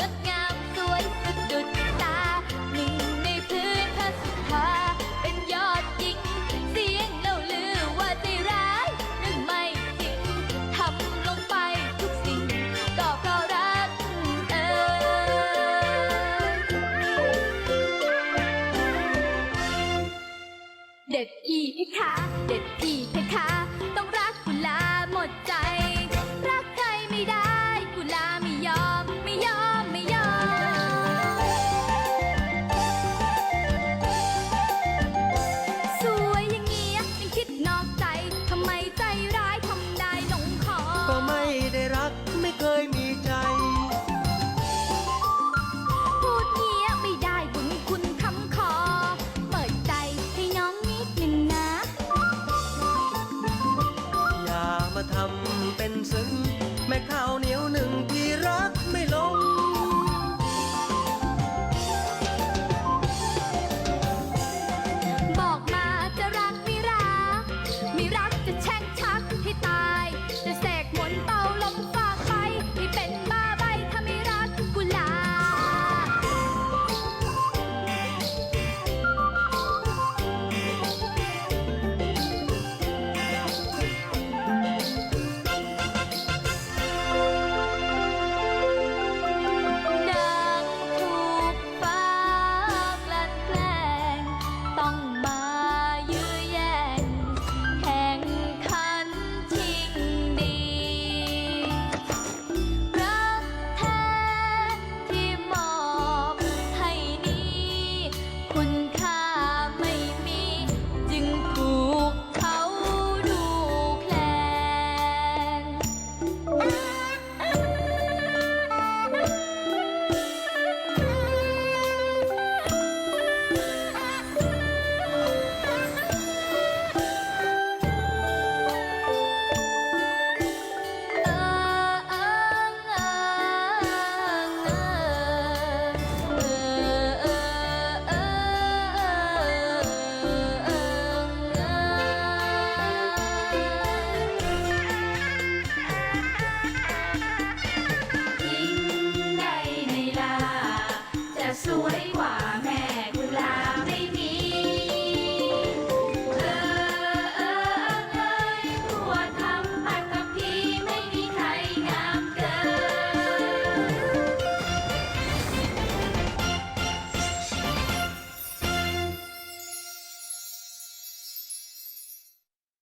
งดงามสวยสะดุดตาหนึ่งในพื้นพระสุธาเป็นยอดจริง เสียงเล่าลือว่าใจร้ายนึ่งไม่จริงทำลงไปทุกสิ่ง ก็เพราะรักเอ่เด็ดอีกค่ะ เด็ดอีกค่ะต้องรัก เป็นซึ้ง